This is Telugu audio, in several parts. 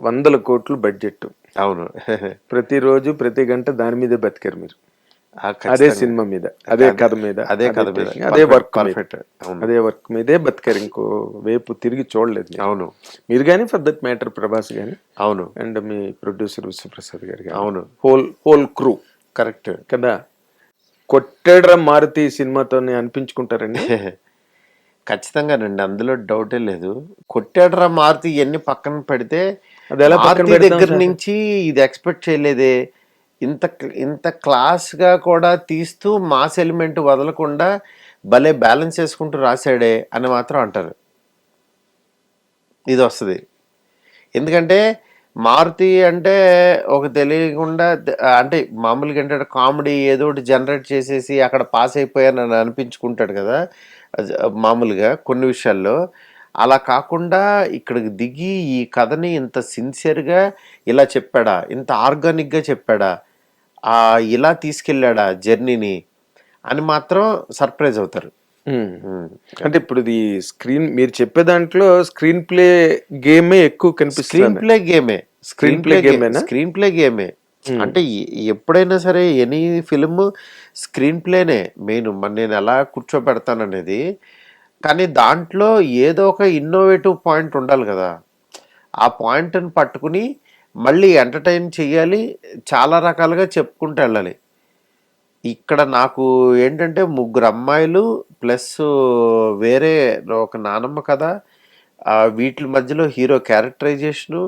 వందల కోట్లు బడ్జెట్ అవును. ప్రతిరోజు ప్రతి గంట దాని మీదే బతికారు మీరు. అదే ఖచ్చితంగా. సినిమా మీద అదే కథ మీద అదే కథ మీద. అదే వర్క్. అదే వర్క్ మీదే బతికారు. ఇంకో వైపు తిరిగి చూడలేదు. అవును. మీరు కానీ ఫర్ దట్ మ్యాటర్ ప్రభాస్ కానీ అవును. అండ్ మీ ప్రొడ్యూసర్ విశ్వప్రసాద్ గారు అవును. హోల్ హోల్ క్రూ కరెక్ట్ కదా? కొట్టేడ్ర మారుతి సినిమాతో అనిపించుకుంటారండి? ఖచ్చితంగానండి. అందులో డౌటే లేదు. కొట్టాడరా మారుతి ఇవన్నీ పక్కన పెడితే పెడతాం దగ్గర? నుంచి ఇది ఎక్స్పెక్ట్ చేయలేదే. ఇంత ఇంత క్లాస్గా కూడా తీస్తూ మాస్ ఎలిమెంట్ వదలకుండా భలే బ్యాలెన్స్ చేసుకుంటూ రాశాడే అని మాత్రం అంటారు. ఇది వస్తుంది. ఎందుకంటే మారుతి అంటే ఒక తెలియకుండా అంటే మామూలుగా ఏంటంటే కామెడీ ఏదో ఒకటి జనరేట్ చేసేసి అక్కడ పాస్ అయిపోయానని అనిపించుకుంటాడు కదా మామూలుగా కొన్ని విషయాల్లో. అలా కాకుండా ఇక్కడికి దిగి ఈ కథని ఇంత సిన్సియర్గా ఇలా చెప్పాడా? ఇంత ఆర్గానిక్గా చెప్పాడా? ఆ ఇలా తీసుకెళ్ళాడా జర్నీని? అని మాత్రం సర్ప్రైజ్ అవుతారు. అంటే ఇప్పుడు ఇది స్క్రీన్ మీరు చెప్పే దాంట్లో స్క్రీన్ ప్లే గేమే ఎక్కువ స్క్రీన్ కనిపిస్తుంది play గేమే. Screenplay game? Screen play గేమే. అంటే ఎప్పుడైనా సరే ఎనీ ఫిల్మ్ స్క్రీన్ ప్లేనే. మెయిన్ నేను ఎలా కూర్చోబెడతాననేది కానీ దాంట్లో ఏదో ఒక ఇన్నోవేటివ్ పాయింట్ ఉండాలి కదా. ఆ పాయింట్ని పట్టుకుని మళ్ళీ ఎంటర్టైన్ చేయాలి చాలా రకాలుగా చెప్పుకుంటూ వెళ్ళాలి. ఇక్కడ నాకు ఏంటంటే ముగ్గురు అమ్మాయిలు ప్లస్ వేరే ఒక నానమ్మ కథ ఆ, వీటి మధ్యలో హీరో క్యారెక్టరైజేషను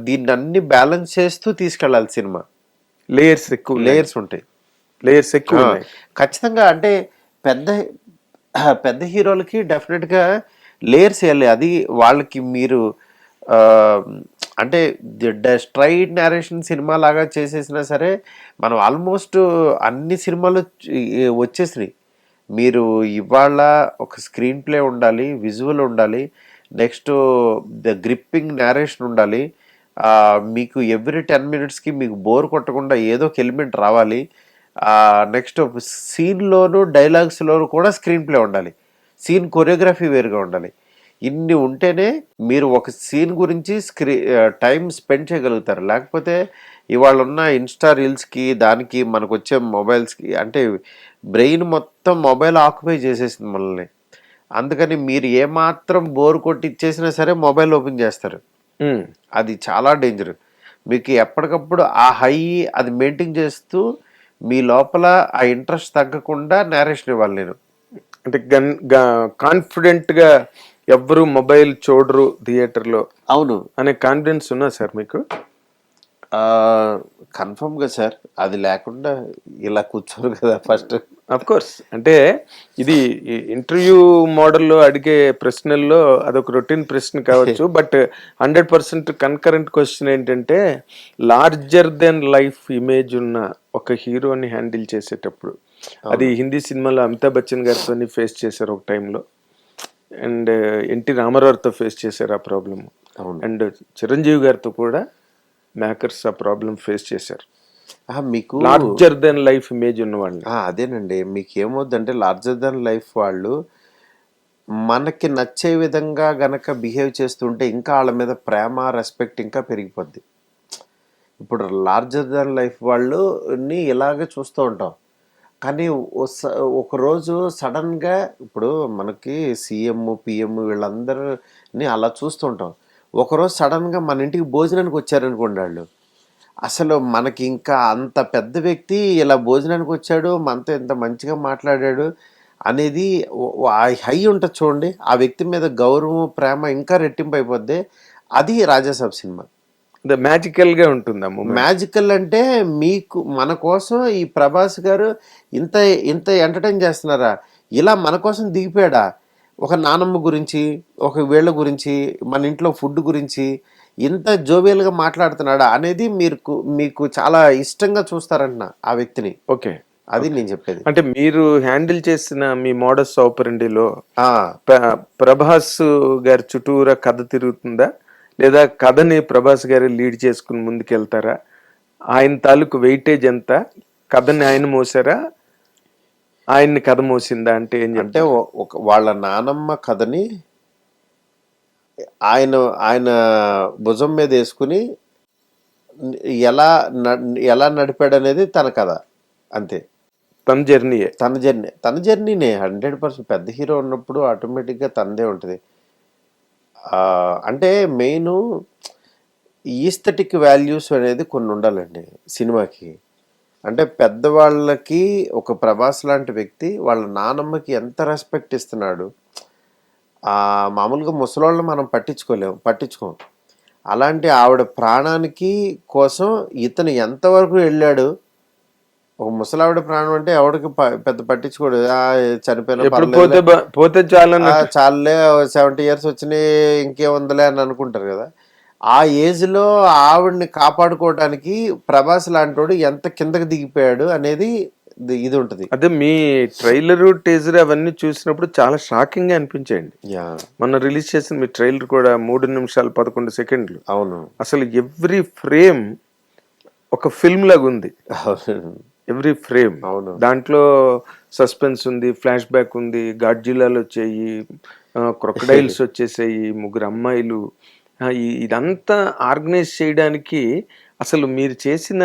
దీన్ని అన్ని బ్యాలెన్స్ చేస్తూ తీసుకెళ్ళాలి సినిమా. లేయర్స్ ఎక్కువ లేయర్స్ ఉంటాయి. లేయర్స్ ఎక్కువ. ఖచ్చితంగా అంటే పెద్ద పెద్ద హీరోలకి డెఫినెట్గా లేయర్స్ వేయాలి అది వాళ్ళకి మీరు అంటే స్ట్రైట్ నేరేషన్ సినిమా లాగా చేసేసినా సరే మనం ఆల్మోస్ట్ అన్ని సినిమాలు వచ్చేసినాయి. మీరు ఇవాళ ఒక స్క్రీన్ ప్లే ఉండాలి విజువల్ ఉండాలి నెక్స్ట్ ద గ్రిప్పింగ్ నేరేషన్ ఉండాలి మీకు ఎవ్రీ టెన్ మినిట్స్కి మీకు బోర్ కొట్టకుండా ఏదో ఒక ఎలిమెంట్ రావాలి. నెక్స్ట్ సీన్లోను డైలాగ్స్లోను కూడా స్క్రీన్ ప్లే ఉండాలి. సీన్ కొరియోగ్రఫీ వేరుగా ఉండాలి. ఇన్ని ఉంటేనే మీరు ఒక సీన్ గురించి స్క్రీ టైం స్పెండ్ చేయగలుగుతారు. లేకపోతే ఇవాళ ఉన్న ఇన్స్టా రీల్స్కి దానికి మనకు వచ్చే మొబైల్స్కి అంటే బ్రెయిన్ మొత్తం మొబైల్ ఆక్యుపై చేసేసింది మనల్ని. అందుకని మీరు ఏమాత్రం బోర్ కొట్టి ఇచ్చేసినా సరే మొబైల్ ఓపెన్ చేస్తారు. అది చాలా డేంజర్ మీకు ఎప్పటికప్పుడు ఆ హై అది మెయింటైన్ చేస్తూ మీ లోపల ఆ ఇంట్రెస్ట్ తగ్గకుండా నేరేషన్ ఇవ్వాలి నేను. అంటే గన్ కాన్ఫిడెంట్గా ఎవ్వరు మొబైల్ చూడరు థియేటర్లో. అవును. అనే కాన్ఫిడెన్స్ ఉన్నా సార్ మీకు? కన్ఫర్మ్గా సార్ అది లేకుండా ఇలా కూర్చోరు కదా ఫస్ట్. అఫ్ కోర్స్ అంటే ఇది ఇంటర్వ్యూ మోడల్లో అడిగే ప్రశ్నల్లో అదొక రొటీన్ ప్రశ్న కావచ్చు but hundred percent concurrent question ఏంటంటే లార్జర్ దెన్ లైఫ్ ఇమేజ్ ఉన్న ఒక హీరోని హ్యాండిల్ చేసేటప్పుడు. అది హిందీ సినిమాలో అమితాబ్ బచ్చన్ గారితో ఫేస్ చేశారు ఒక టైంలో అండ్ ఎన్టీ రామారావుతో ఫేస్ చేశారు ఆ ప్రాబ్లమ్. అండ్ చిరంజీవి గారితో కూడా మేకర్స్ ఆ ప్రాబ్లం ఫేస్ చేశారు. మీకు లార్జర్ దెన్ లైఫ్ ఇమేజ్ ఉన్న వాళ్ళని ఆ, అదేనండి. మీకు ఏమవుద్దంటే లార్జర్ దెన్ లైఫ్ వాళ్ళు మనకి నచ్చే విధంగా గనక బిహేవ్ చేస్తుంటే ఇంకా వాళ్ళ మీద ప్రేమ రెస్పెక్ట్ ఇంకా పెరిగిపోద్ది. ఇప్పుడు లార్జర్ దెన్ లైఫ్ వాళ్ళని ఇలాగే చూస్తూ ఉంటాం. కానీ ఒకరోజు సడన్గా ఇప్పుడు మనకి సీఎం పిఎం వీళ్ళందరినీ అలా చూస్తుంటాం ఒకరోజు సడన్గా మన ఇంటికి భోజనానికి వచ్చారనుకోండి వాళ్ళు. అసలు మనకి ఇంకా అంత పెద్ద వ్యక్తి ఇలా భోజనానికి వచ్చాడు మనతో ఇంత మంచిగా మాట్లాడాడు అనేది హై ఉంటుంది చూడండి. ఆ వ్యక్తి మీద గౌరవం ప్రేమ ఇంకా రెట్టింపు అయిపోద్ది. అది రాజాసాబ్ సినిమా. మ్యాజికల్గా ఉంటుంది ఆ మూమెంట్? మ్యాజికల్ అంటే మీకు మన కోసం ఈ ప్రభాస్ గారు ఇంత ఇంత ఎంటర్టైన్ చేస్తున్నారా? ఇలా మన కోసం దిగిపోయాడా? ఒక నానమ్మ గురించి ఒక వీళ్ళ గురించి మన ఇంట్లో ఫుడ్ గురించి ఇంత జోవియల్గా మాట్లాడుతున్నాడా అనేది మీరు మీకు చాలా ఇష్టంగా చూస్తారంట ఆ వ్యక్తిని. ఓకే. అది నేను చెప్పేది. అంటే మీరు హ్యాండిల్ చేసిన మీ మోడస్ ఆపరెండిలో ప్రభాస్ గారి చుట్టూరా కథ తిరుగుతుందా? లేదా కథని ప్రభాస్ గారి లీడ్ చేసుకుని ముందుకెళ్తారా? ఆయన తాలూకు వెయిటేజ్ ఎంత? కథని ఆయన మోసారా? ఆయన్ని కథ మోసిందా అంటే ఏం అంటే ఒక వాళ్ళ నానమ్మ కథని ఆయన ఆయన భుజం మీద వేసుకుని ఎలా న- ఎలా నడిపాడు అనేది తన కథ అంతే. తన జర్నీయే. తన జర్నీ తన జర్నీనే. హండ్రెడ్ పర్సెంట్ పెద్ద హీరో ఉన్నప్పుడు ఆటోమేటిక్గా తనదే ఉంటుంది. అంటే మెయిన్ ఈస్థెటిక్ వాల్యూస్ అనేది కొన్ని ఉండాలండి సినిమాకి. అంటే పెద్దవాళ్ళకి ఒక ప్రభాస్ లాంటి వ్యక్తి వాళ్ళ నానమ్మకి ఎంత రెస్పెక్ట్ ఇస్తున్నాడు? ఆ, మామూలుగా ముసలోళ్ళని మనం పట్టించుకోలేము పట్టించుకోం. అలాంటి ఆవిడ ప్రాణానికి కోసం ఇతను ఎంతవరకు వెళ్ళాడు? ఒక ముసలావిడ ప్రాణం అంటే ఎవడికి పెద్ద పట్టించుకోడు. చనిపోయినా. పోతే చాలులే సెవెంటీ ఇయర్స్ వచ్చినాయి ఇంకేముందిలే అని అనుకుంటారు కదా. ఆ ఏజ్లో ఆవిడ్ని కాపాడుకోవడానికి ప్రభాస్ లాంటోడు ఎంత కిందకి దిగిపోయాడు అనేది ఇది- ఉంటుంది. అదే మీ ట్రైలర్ టీజర్ అవన్నీ చూసినప్పుడు చాలా షాకింగ్గా అనిపించాయండి. యా. మొన్న రిలీజ్ చేసిన మీ ట్రైలర్ కూడా మూడు నిమిషాలు పదకొండు సెకండ్లు. అవును. అసలు ఎవ్రీ ఫ్రేమ్ ఒక ఫిల్మ్ లాగా ఉంది. Every frame. అవును. దాంట్లో సస్పెన్స్ ఉంది ఫ్లాష్ బ్యాక్ ఉంది గాడ్జిలాలు వచ్చాయి క్రొకడైల్స్ వచ్చేసాయి ముగ్గురు అమ్మాయిలు ఇదంతా ఆర్గనైజ్ చేయడానికి అసలు మీరు చేసిన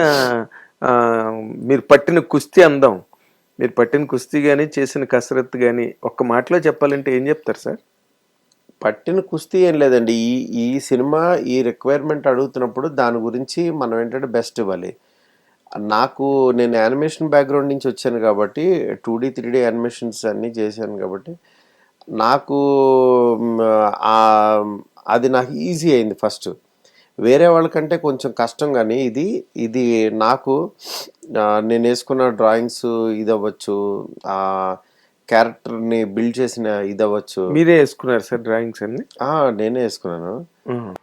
మీరు పట్టిన కుస్తీ అందం. మీరు పట్టిన కుస్తీ కానీ చేసిన కసరత్తు కానీ ఒక్క మాటలో చెప్పాలంటే ఏం చెప్తారు సార్? పట్టిన కుస్తీ ఏం లేదండి. ఈ ఈ సినిమా ఈ రిక్వైర్మెంట్ అడుగుతున్నప్పుడు దాని గురించి మనం ఏంటంటే బెస్ట్ ఇవ్వాలి. నాకు నేను యానిమేషన్ బ్యాక్గ్రౌండ్ నుంచి వచ్చాను కాబట్టి two D three D animations అన్నీ చేశాను కాబట్టి నాకు అది నాకు ఈజీ అయింది ఫస్ట్ వేరే వాళ్ళకంటే కొంచెం కష్టం కానీ ఇది ఇది నాకు నేను వేసుకున్న డ్రాయింగ్స్ ఇది అవ్వచ్చు ఆ క్యారెక్టర్ని బిల్డ్ చేసిన ఇది అవ్వచ్చు. మీరే వేసుకున్నారు సార్ డ్రాయింగ్స్ అన్ని? ఆ, నేనే వేసుకున్నాను.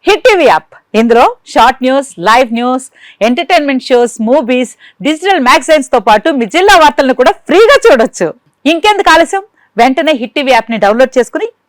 హిట్ టీవీ యాప్ ఇందులో short news live news entertainment shows movies digital మ్యాగజైన్స్తో పాటు మీ జిల్లా వార్తలను కూడా ఫ్రీగా చూడొచ్చు. ఇంకెందుకు ఆలస్యం? వెంటనే హిట్ టీవీ యాప్ని డౌన్లోడ్ చేసుకుని